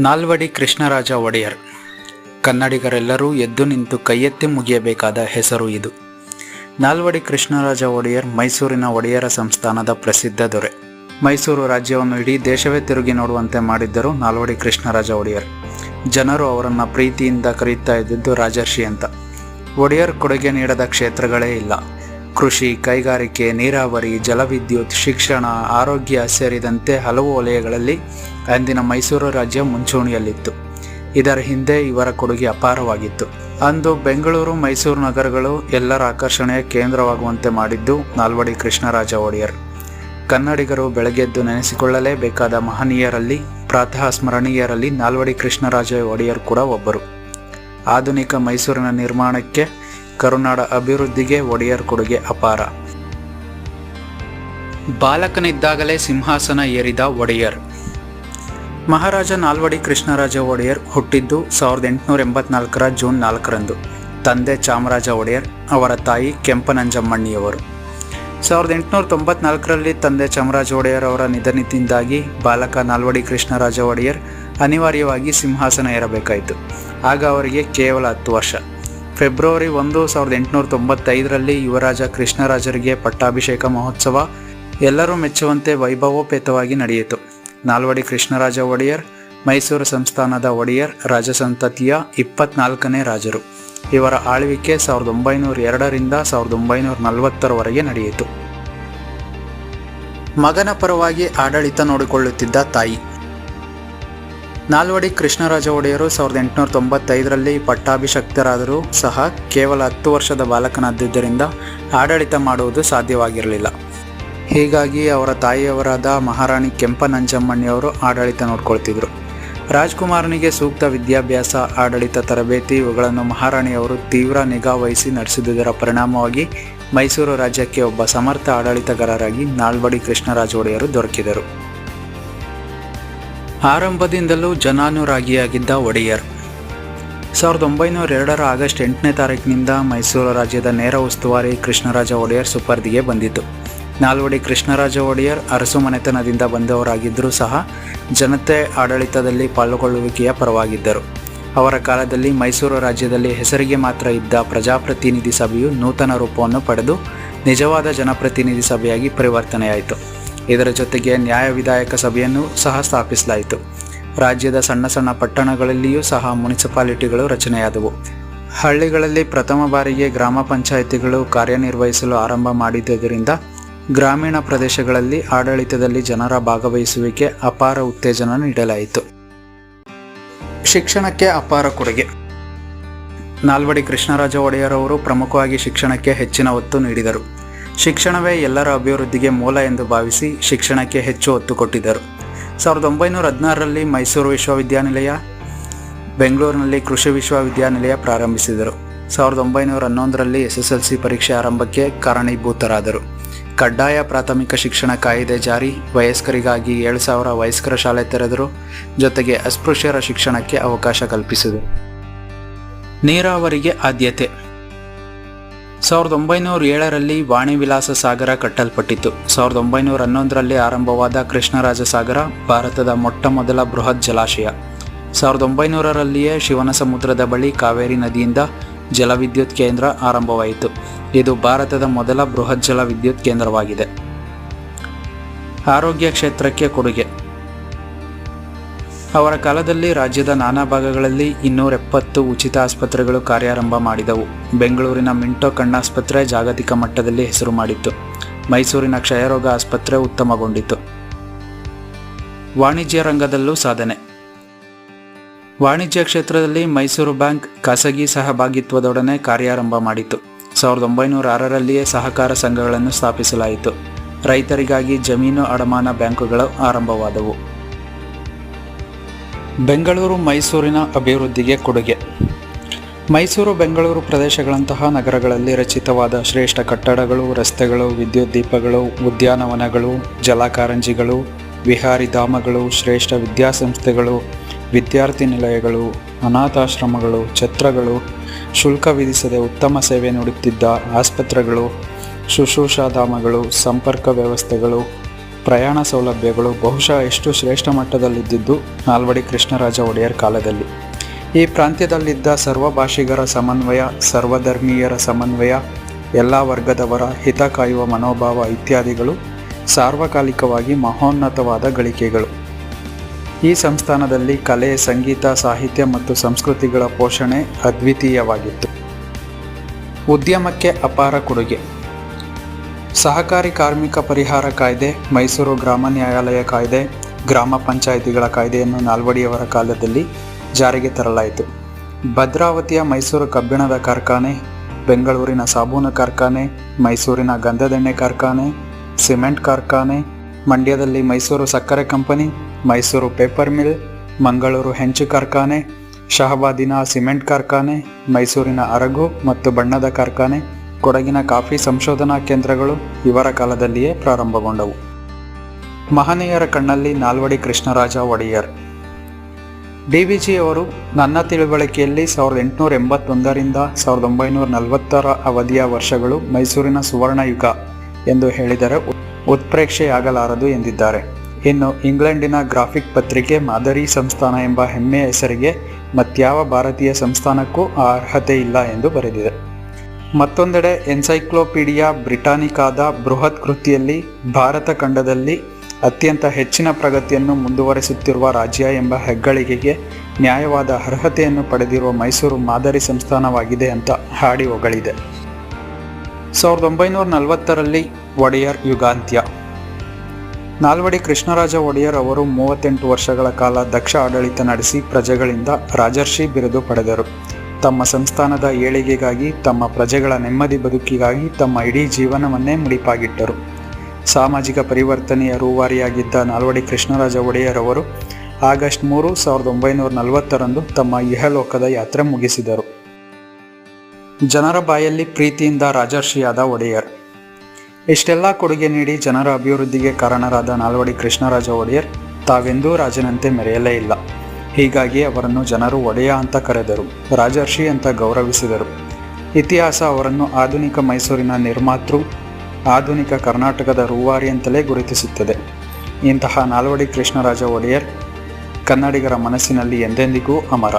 ನಾಲ್ವಡಿ ಕೃಷ್ಣರಾಜ ಒಡೆಯರ್. ಕನ್ನಡಿಗರೆಲ್ಲರೂ ಎದ್ದು ನಿಂತು ಕೈಯೆತ್ತಿ ಮುಗಿಯಬೇಕಾದ ಹೆಸರು ಇದು. ನಾಲ್ವಡಿ ಕೃಷ್ಣರಾಜ ಒಡೆಯರ್ ಮೈಸೂರಿನ ಒಡೆಯರ ಸಂಸ್ಥಾನದ ಪ್ರಸಿದ್ಧ ದೊರೆ. ಮೈಸೂರು ರಾಜ್ಯವನ್ನು ಇಡೀ ದೇಶವೇ ತಿರುಗಿ ನೋಡುವಂತೆ ಮಾಡಿದ್ದರು ನಾಲ್ವಡಿ ಕೃಷ್ಣರಾಜ ಒಡೆಯರ್. ಜನರು ಅವರನ್ನು ಪ್ರೀತಿಯಿಂದ ಕರೆಯುತ್ತಾ ಇದ್ದಿದ್ದು ರಾಜರ್ಷಿ ಅಂತ. ಒಡೆಯರ್ ಕೊಡುಗೆ ನೀಡದ ಕ್ಷೇತ್ರಗಳೇ ಇಲ್ಲ. ಕೃಷಿ, ಕೈಗಾರಿಕೆ, ನೀರಾವರಿ, ಜಲವಿದ್ಯುತ್, ಶಿಕ್ಷಣ, ಆರೋಗ್ಯ ಸೇರಿದಂತೆ ಹಲವು ವಲಯಗಳಲ್ಲಿ ಅಂದಿನ ಮೈಸೂರು ರಾಜ್ಯ ಮುಂಚೂಣಿಯಲ್ಲಿತ್ತು. ಇದರ ಹಿಂದೆ ಇವರ ಕೊಡುಗೆ ಅಪಾರವಾಗಿತ್ತು. ಅಂದು ಬೆಂಗಳೂರು, ಮೈಸೂರು ನಗರಗಳು ಎಲ್ಲರ ಆಕರ್ಷಣೆಯ ಕೇಂದ್ರವಾಗುವಂತೆ ಮಾಡಿದ್ದು ನಾಲ್ವಡಿ ಕೃಷ್ಣರಾಜ ಒಡೆಯರ್. ಕನ್ನಡಿಗರು ಬೆಳಗ್ಗೆದ್ದು ನೆನೆಸಿಕೊಳ್ಳಲೇಬೇಕಾದ ಮಹನೀಯರಲ್ಲಿ, ಪ್ರಾತಃ ಸ್ಮರಣೀಯರಲ್ಲಿ ನಾಲ್ವಡಿ ಕೃಷ್ಣರಾಜ ಒಡೆಯರ್ ಕೂಡ ಒಬ್ಬರು. ಆಧುನಿಕ ಮೈಸೂರಿನ ನಿರ್ಮಾಣಕ್ಕೆ ಕರುನಾಡ ಅಭಿವೃದ್ಧಿಗೆ ಒಡೆಯರ್ ಕೊಡುಗೆ ಅಪಾರ. ಬಾಲಕನಿದ್ದಾಗಲೇ ಸಿಂಹಾಸನ ಏರಿದ ಒಡೆಯರ್. ಮಹಾರಾಜ ನಾಲ್ವಡಿ ಕೃಷ್ಣರಾಜ ಒಡೆಯರ್ ಹುಟ್ಟಿದ್ದು ಸಾವಿರದ ಎಂಟುನೂರ ಎಂಬತ್ನಾಲ್ಕರ ಜೂನ್ ನಾಲ್ಕರಂದು. ತಂದೆ ಚಾಮರಾಜ ಒಡೆಯರ್, ಅವರ ತಾಯಿ ಕೆಂಪನಂಜಮ್ಮಣ್ಣಿಯವರು. ಸಾವಿರದ ಎಂಟುನೂರ ತೊಂಬತ್ನಾಲ್ಕರಲ್ಲಿ ತಂದೆ ಚಾಮರಾಜ ಒಡೆಯರ್ ಅವರ ನಿಧನದಿಂದಾಗಿ ಬಾಲಕ ನಾಲ್ವಡಿ ಕೃಷ್ಣರಾಜ ಒಡೆಯರ್ ಅನಿವಾರ್ಯವಾಗಿ ಸಿಂಹಾಸನ ಏರಬೇಕಾಯಿತು. ಆಗ ಅವರಿಗೆ ಕೇವಲ ಹತ್ತು ವರ್ಷ. ಫೆಬ್ರವರಿ ಒಂದು ಸಾವಿರದ ಎಂಟುನೂರ ತೊಂಬತ್ತೈದರಲ್ಲಿ ಯುವರಾಜ ಕೃಷ್ಣರಾಜರಿಗೆ ಪಟ್ಟಾಭಿಷೇಕ ಮಹೋತ್ಸವ ಎಲ್ಲರೂ ಮೆಚ್ಚುವಂತೆ ವೈಭವೋಪೇತವಾಗಿ ನಡೆಯಿತು. ನಾಲ್ವಡಿ ಕೃಷ್ಣರಾಜ ಒಡೆಯರ್, ಮೈಸೂರು ಸಂಸ್ಥಾನದ ಒಡೆಯರ್, ರಾಜಸಂತತಿಯ ಇಪ್ಪತ್ನಾಲ್ಕನೇ ರಾಜರು. ಇವರ ಆಳ್ವಿಕೆ ಸಾವಿರದ ಒಂಬೈನೂರ ಎರಡರಿಂದ ಸಾವಿರದ ಒಂಬೈನೂರ ನಲವತ್ತರವರೆಗೆ ನಡೆಯಿತು. ಮಗನ ಪರವಾಗಿ ಆಡಳಿತ ನೋಡಿಕೊಳ್ಳುತ್ತಿದ್ದ ತಾಯಿ. ನಾಲ್ವಡಿ ಕೃಷ್ಣರಾಜ ಒಡೆಯರು ಸಾವಿರದ ಎಂಟುನೂರ ತೊಂಬತ್ತೈದರಲ್ಲಿ ಪಟ್ಟಾಭಿಷಕ್ತರಾದರೂ ಸಹ ಕೇವಲ ಹತ್ತು ವರ್ಷದ ಬಾಲಕನಾದ್ದರಿಂದ ಆಡಳಿತ ಮಾಡುವುದು ಸಾಧ್ಯವಾಗಿರಲಿಲ್ಲ. ಹೀಗಾಗಿ ಅವರ ತಾಯಿಯವರಾದ ಮಹಾರಾಣಿ ಕೆಂಪನಂಜಮ್ಮಣ್ಣಿಯವರು ಆಡಳಿತ ನೋಡ್ಕೊಳ್ತಿದ್ರು. ರಾಜ್ಕುಮಾರನಿಗೆ ಸೂಕ್ತ ವಿದ್ಯಾಭ್ಯಾಸ, ಆಡಳಿತ ತರಬೇತಿ ಇವುಗಳನ್ನು ಮಹಾರಾಣಿಯವರು ತೀವ್ರ ನಿಗಾ ವಹಿಸಿ ನಡೆಸಿದುದರ ಪರಿಣಾಮವಾಗಿ ಮೈಸೂರು ರಾಜ್ಯಕ್ಕೆ ಒಬ್ಬ ಸಮರ್ಥ ಆಡಳಿತಗಾರರಾಗಿ ನಾಲ್ವಡಿ ಕೃಷ್ಣರಾಜ ಒಡೆಯರು ದೊರಕಿದರು. ಆರಂಭದಿಂದಲೂ ಜನಾನುರಾಗಿಯಾಗಿದ್ದ ಒಡೆಯರ್. ಸಾವಿರದ ಒಂಬೈನೂರ ಎರಡರ ಆಗಸ್ಟ್ ಎಂಟನೇ ತಾರೀಕಿನಿಂದ ಮೈಸೂರು ರಾಜ್ಯದ ನೇರ ಉಸ್ತುವಾರಿ ಕೃಷ್ಣರಾಜ ಒಡೆಯರ್ ಸುಪರ್ದಿಗೆ ಬಂದಿತು ನಾಲ್ವಡಿ ಕೃಷ್ಣರಾಜ ಒಡೆಯರ್ ಅರಸು ಮನೆತನದಿಂದ ಬಂದವರಾಗಿದ್ದರೂ ಸಹ ಜನತೆ ಆಡಳಿತದಲ್ಲಿ ಪಾಲ್ಗೊಳ್ಳುವಿಕೆಯ ಪರವಾಗಿದ್ದರು. ಅವರ ಕಾಲದಲ್ಲಿ ಮೈಸೂರು ರಾಜ್ಯದಲ್ಲಿ ಹೆಸರಿಗೆ ಮಾತ್ರ ಇದ್ದ ಪ್ರಜಾಪ್ರತಿನಿಧಿ ಸಭೆಯು ನೂತನ ರೂಪವನ್ನು ಪಡೆದು ನಿಜವಾದ ಜನಪ್ರತಿನಿಧಿ ಸಭೆಯಾಗಿ ಪರಿವರ್ತನೆಯಾಯಿತು. ಇದರ ಜೊತೆಗೆ ನ್ಯಾಯ ವಿಧಾಯಕ ಸಭೆಯನ್ನು ಸಹ ಸ್ಥಾಪಿಸಲಾಯಿತು. ರಾಜ್ಯದ ಸಣ್ಣ ಸಣ್ಣ ಪಟ್ಟಣಗಳಲ್ಲಿಯೂ ಸಹ ಮುನಿಸಿಪಾಲಿಟಿಗಳು ರಚನೆಯಾದವು. ಹಳ್ಳಿಗಳಲ್ಲಿ ಪ್ರಥಮ ಬಾರಿಗೆ ಗ್ರಾಮ ಪಂಚಾಯಿತಿಗಳು ಕಾರ್ಯನಿರ್ವಹಿಸಲು ಆರಂಭ ಮಾಡಿದ್ದರಿಂದ ಗ್ರಾಮೀಣ ಪ್ರದೇಶಗಳಲ್ಲಿ ಆಡಳಿತದಲ್ಲಿ ಜನರ ಭಾಗವಹಿಸುವಿಕೆ ಅಪಾರ ಉತ್ತೇಜನ ನೀಡಲಾಯಿತು. ಶಿಕ್ಷಣಕ್ಕೆ ಅಪಾರ ಕೊಡುಗೆ. ನಾಲ್ವಡಿ ಕೃಷ್ಣರಾಜ ಒಡೆಯರ್ ಅವರು ಪ್ರಮುಖವಾಗಿ ಶಿಕ್ಷಣಕ್ಕೆ ಹೆಚ್ಚಿನ ಒತ್ತು ನೀಡಿದರು. ಶಿಕ್ಷಣವೇ ಎಲ್ಲರ ಅಭಿವೃದ್ಧಿಗೆ ಮೂಲ ಎಂದು ಭಾವಿಸಿ ಶಿಕ್ಷಣಕ್ಕೆ ಹೆಚ್ಚು ಒತ್ತು ಕೊಟ್ಟಿದ್ದರು. ಸಾವಿರದ ಒಂಬೈನೂರ ಹದಿನಾರರಲ್ಲಿ ಮೈಸೂರು ವಿಶ್ವವಿದ್ಯಾನಿಲಯ, ಬೆಂಗಳೂರಿನಲ್ಲಿ ಕೃಷಿ ವಿಶ್ವವಿದ್ಯಾನಿಲಯ ಪ್ರಾರಂಭಿಸಿದರು. ಸಾವಿರದ ಒಂಬೈನೂರ ಹನ್ನೊಂದರಲ್ಲಿ ಎಸ್ ಎಸ್ ಎಲ್ ಸಿ ಪರೀಕ್ಷೆ ಆರಂಭಕ್ಕೆ ಕಾರಣೀಭೂತರಾದರು. ಕಡ್ಡಾಯ ಪ್ರಾಥಮಿಕ ಶಿಕ್ಷಣ ಕಾಯಿದೆ ಜಾರಿ, ವಯಸ್ಕರಿಗಾಗಿ ಏಳು ಸಾವಿರ ವಯಸ್ಕರ ಶಾಲೆ ತೆರೆದರು, ಜೊತೆಗೆ ಅಸ್ಪೃಶ್ಯರ ಶಿಕ್ಷಣಕ್ಕೆ ಅವಕಾಶ ಕಲ್ಪಿಸಿದರು. ನೀರಾವರಿಗೆ ಆದ್ಯತೆ ಸಾವಿರದ ಒಂಬೈನೂರ ಏಳರಲ್ಲಿ ವಾಣಿ ವಿಲಾಸ ಸಾಗರ ಕಟ್ಟಲ್ಪಟ್ಟಿತು ಸಾವಿರದ ಒಂಬೈನೂರ ಹನ್ನೊಂದರಲ್ಲಿ ಆರಂಭವಾದ ಕೃಷ್ಣರಾಜ ಸಾಗರ ಭಾರತದ ಮೊಟ್ಟ ಮೊದಲ ಬೃಹತ್ ಜಲಾಶಯ. ಸಾವಿರದ ಒಂಬೈನೂರರಲ್ಲಿಯೇ ಶಿವನ ಸಮುದ್ರದ ಬಳಿ ಕಾವೇರಿ ನದಿಯಿಂದ ಜಲವಿದ್ಯುತ್ ಕೇಂದ್ರ ಆರಂಭವಾಯಿತು. ಇದು ಭಾರತದ ಮೊದಲ ಬೃಹತ್ ಜಲ ವಿದ್ಯುತ್ ಕೇಂದ್ರವಾಗಿದೆ. ಆರೋಗ್ಯ ಕ್ಷೇತ್ರಕ್ಕೆ ಕೊಡುಗೆ. ಅವರ ಕಾಲದಲ್ಲಿ ರಾಜ್ಯದ ನಾನಾ ಭಾಗಗಳಲ್ಲಿ ಇನ್ನೂರ ಎಪ್ಪತ್ತು ಉಚಿತ ಆಸ್ಪತ್ರೆಗಳು ಕಾರ್ಯಾರಂಭ ಮಾಡಿದವು. ಬೆಂಗಳೂರಿನ ಮಿಂಟೋ ಕಣ್ಣಾಸ್ಪತ್ರೆ ಜಾಗತಿಕ ಮಟ್ಟದಲ್ಲಿ ಹೆಸರು ಮಾಡಿತ್ತು. ಮೈಸೂರಿನ ಕ್ಷಯರೋಗ ಆಸ್ಪತ್ರೆ ಉತ್ತಮಗೊಂಡಿತು ವಾಣಿಜ್ಯ ರಂಗದಲ್ಲೂ ಸಾಧನೆ. ವಾಣಿಜ್ಯ ಕ್ಷೇತ್ರದಲ್ಲಿ ಮೈಸೂರು ಬ್ಯಾಂಕ್ ಖಾಸಗಿ ಸಹಭಾಗಿತ್ವದೊಡನೆ ಕಾರ್ಯಾರಂಭ ಮಾಡಿತು ಸಾವಿರದ ಒಂಬೈನೂರ ಆರರಲ್ಲಿಯೇ ಸಹಕಾರ ಸಂಘಗಳನ್ನು ಸ್ಥಾಪಿಸಲಾಯಿತು. ರೈತರಿಗಾಗಿ ಜಮೀನು ಅಡಮಾನ ಬ್ಯಾಂಕುಗಳು ಆರಂಭವಾದವು. ಬೆಂಗಳೂರು ಮೈಸೂರಿನ ಅಭಿವೃದ್ಧಿಗೆ ಕೊಡುಗೆ. ಮೈಸೂರು ಬೆಂಗಳೂರು ಪ್ರದೇಶಗಳಂತಹ ನಗರಗಳಲ್ಲಿ ರಚಿತವಾದ ಶ್ರೇಷ್ಠ ಕಟ್ಟಡಗಳು, ರಸ್ತೆಗಳು, ವಿದ್ಯುತ್ ದೀಪಗಳು, ಉದ್ಯಾನವನಗಳು, ಜಲಕಾರಂಜಿಗಳು, ವಿಹಾರಿ ಧಾಮಗಳು, ಶ್ರೇಷ್ಠ ವಿದ್ಯಾಸಂಸ್ಥೆಗಳು, ವಿದ್ಯಾರ್ಥಿ ನಿಲಯಗಳು, ಅನಾಥಾಶ್ರಮಗಳು, ಛತ್ರಗಳು, ಶುಲ್ಕ ವಿಧಿಸದೆ ಉತ್ತಮ ಸೇವೆ ನೀಡುತ್ತಿದ್ದ ಆಸ್ಪತ್ರೆಗಳು ಶುಶ್ರೂಷಾಧಾಮಗಳು ಸಂಪರ್ಕ ವ್ಯವಸ್ಥೆಗಳು ಪ್ರಯಾಣ ಸೌಲಭ್ಯಗಳು ಬಹುಶಃ ಎಷ್ಟು ಶ್ರೇಷ್ಠ ಮಟ್ಟದಲ್ಲಿದ್ದಿದ್ದು ನಾಲ್ವಡಿ ಕೃಷ್ಣರಾಜ ಒಡೆಯರ್ ಕಾಲದಲ್ಲಿ. ಈ ಪ್ರಾಂತ್ಯದಲ್ಲಿದ್ದ ಸರ್ವ ಭಾಷಿಗರ ಸಮನ್ವಯ, ಸರ್ವಧರ್ಮೀಯರ ಸಮನ್ವಯ, ಎಲ್ಲ ವರ್ಗದವರ ಹಿತ ಕಾಯುವ ಮನೋಭಾವ ಇತ್ಯಾದಿಗಳು ಸಾರ್ವಕಾಲಿಕವಾಗಿ ಮಹೋನ್ನತವಾದ ಗಳಿಕೆಗಳು. ಈ ಸಂಸ್ಥಾನದಲ್ಲಿ ಕಲೆ, ಸಂಗೀತ, ಸಾಹಿತ್ಯ ಮತ್ತು ಸಂಸ್ಕೃತಿಗಳ ಪೋಷಣೆ ಅದ್ವಿತೀಯವಾಗಿತ್ತು. ಉದ್ಯಮಕ್ಕೆ ಅಪಾರ ಕೊಡುಗೆ. ಸಹಕಾರಿ ಕಾರ್ಮಿಕ ಪರಿಹಾರ ಕಾಯ್ದೆ, ಮೈಸೂರು ಗ್ರಾಮ ನ್ಯಾಯಾಲಯ ಕಾಯ್ದೆ, ಗ್ರಾಮ ಪಂಚಾಯಿತಿಗಳ ಕಾಯ್ದೆಯನ್ನು ನಾಲ್ವಡಿಯವರ ಕಾಲದಲ್ಲಿ ಜಾರಿಗೆ ತರಲಾಯಿತು. ಭದ್ರಾವತಿಯ ಮೈಸೂರು ಕಬ್ಬಿಣದ ಕಾರ್ಖಾನೆ, ಬೆಂಗಳೂರಿನ ಸಾಬೂನು ಕಾರ್ಖಾನೆ, ಮೈಸೂರಿನ ಗಂಧದೆಣ್ಣೆ ಕಾರ್ಖಾನೆ, ಸಿಮೆಂಟ್ ಕಾರ್ಖಾನೆ, ಮಂಡ್ಯದಲ್ಲಿ ಮೈಸೂರು ಸಕ್ಕರೆ company, Mysuru paper mill, Mangaluru ಹೆಂಚು ಕಾರ್ಖಾನೆ, ಶಹಬಾದಿನ ಸಿಮೆಂಟ್ ಕಾರ್ಖಾನೆ, ಮೈಸೂರಿನ ಅರಗು ಮತ್ತು ಬಣ್ಣದ ಕಾರ್ಖಾನೆ ಕೊಡಗಿನ ಕಾಫಿ ಸಂಶೋಧನಾ ಕೇಂದ್ರಗಳು ಇವರ ಕಾಲದಲ್ಲಿಯೇ ಪ್ರಾರಂಭಗೊಂಡವು. ಮಹನೀಯರ ಕಣ್ಣಲ್ಲಿ ನಾಲ್ವಡಿ ಕೃಷ್ಣರಾಜ ಒಡೆಯರ್. ಅವರು ನನ್ನ ತಿಳುವಳಿಕೆಯಲ್ಲಿ ಸಾವಿರದ ಎಂಟುನೂರ ಎಂಬತ್ತೊಂದರಿಂದ ಸಾವಿರದ ಒಂಬೈನೂರ ನಲವತ್ತರ ಅವಧಿಯ ವರ್ಷಗಳು ಮೈಸೂರಿನ ಸುವರ್ಣ ಯುಗ ಎಂದು ಹೇಳಿದರೆ ಉತ್ಪ್ರೇಕ್ಷೆಯಾಗಲಾರದು ಎಂದಿದ್ದಾರೆ. ಇನ್ನು ಇಂಗ್ಲೆಂಡಿನ ಗ್ರಾಫಿಕ್ ಪತ್ರಿಕೆ ಮಾದರಿ ಸಂಸ್ಥಾನ ಎಂಬ ಹೆಮ್ಮೆಯ ಹೆಸರಿಗೆ ಮತ್ಯಾವ ಭಾರತೀಯ ಸಂಸ್ಥಾನಕ್ಕೂ ಅರ್ಹತೆ ಇಲ್ಲ ಎಂದು ಬರೆದಿದೆ. ಮತ್ತೊಂದೆಡೆ ಎನ್ಸೈಕ್ಲೋಪೀಡಿಯಾ ಬ್ರಿಟಾನಿಕಾದ ಬೃಹತ್ ಕೃತಿಯಲ್ಲಿ ಭಾರತ ಖಂಡದಲ್ಲಿ ಅತ್ಯಂತ ಹೆಚ್ಚಿನ ಪ್ರಗತಿಯನ್ನು ಮುಂದುವರಿಸುತ್ತಿರುವ ರಾಜ್ಯ ಎಂಬ ಹೆಗ್ಗಳಿಕೆಗೆ ನ್ಯಾಯವಾದ ಅರ್ಹತೆಯನ್ನು ಪಡೆದಿರುವ ಮೈಸೂರು ಮಾದರಿ ಸಂಸ್ಥಾನವಾಗಿದೆ ಅಂತ ಹಾಡಿ ಹೊಗಳಿದೆ. ಸಾವಿರದ ಒಂಬೈನೂರ ನಲವತ್ತರಲ್ಲಿ ಒಡೆಯರ್ ಯುಗಾಂತ್ಯ. ನಾಲ್ವಡಿ ಕೃಷ್ಣರಾಜ ಒಡೆಯರ್ ಅವರು ಮೂವತ್ತೆಂಟು ವರ್ಷಗಳ ಕಾಲ ದಕ್ಷ ಆಡಳಿತ ನಡೆಸಿ ಪ್ರಜೆಗಳಿಂದ ರಾಜರ್ಷಿ ಬಿರುದು ಪಡೆದರು. ತಮ್ಮ ಸಂಸ್ಥಾನದ ಏಳಿಗೆಗಾಗಿ, ತಮ್ಮ ಪ್ರಜೆಗಳ ನೆಮ್ಮದಿ ಬದುಕಿಗಾಗಿ ತಮ್ಮ ಇಡೀ ಜೀವನವನ್ನೇ ಮುಡಿಪಾಗಿಟ್ಟರು. ಸಾಮಾಜಿಕ ಪರಿವರ್ತನೆಯ ರೂವಾರಿಯಾಗಿದ್ದ ನಾಲ್ವಡಿ ಕೃಷ್ಣರಾಜ ಒಡೆಯರ್ ಅವರು ಆಗಸ್ಟ್ ಮೂರು, ಸಾವಿರದ ಒಂಬೈನೂರ ನಲವತ್ತರಂದು ತಮ್ಮ ಇಹಲೋಕದ ಯಾತ್ರೆ ಮುಗಿಸಿದರು. ಜನರ ಬಾಯಲ್ಲಿ ಪ್ರೀತಿಯಿಂದ ರಾಜರ್ಷಿಯಾದ ಒಡೆಯರ್. ಇಷ್ಟೆಲ್ಲ ಕೊಡುಗೆ ನೀಡಿ ಜನರ ಅಭಿವೃದ್ಧಿಗೆ ಕಾರಣರಾದ ನಾಲ್ವಡಿ ಕೃಷ್ಣರಾಜ ಒಡೆಯರ್, ತಾವೆಂದೂ ರಾಜನಂತೆ ಮೆರೆಯಲೇ ಇಲ್ಲ. ಹೀಗಾಗಿ ಅವರನ್ನು ಜನರು ಒಡೆಯ ಅಂತ ಕರೆದರು, ರಾಜರ್ಷಿ ಅಂತ ಗೌರವಿಸಿದರು. ಇತಿಹಾಸ ಅವರನ್ನು ಆಧುನಿಕ ಮೈಸೂರಿನ ನಿರ್ಮಾತೃ, ಆಧುನಿಕ ಕರ್ನಾಟಕದ ರೂವಾರಿ ಅಂತಲೇ ಗುರುತಿಸುತ್ತದೆ. ಇಂತಹ ನಾಲ್ವಡಿ ಕೃಷ್ಣರಾಜ ಒಡೆಯರ್ ಕನ್ನಡಿಗರ ಮನಸ್ಸಿನಲ್ಲಿ ಎಂದೆಂದಿಗೂ ಅಮರ.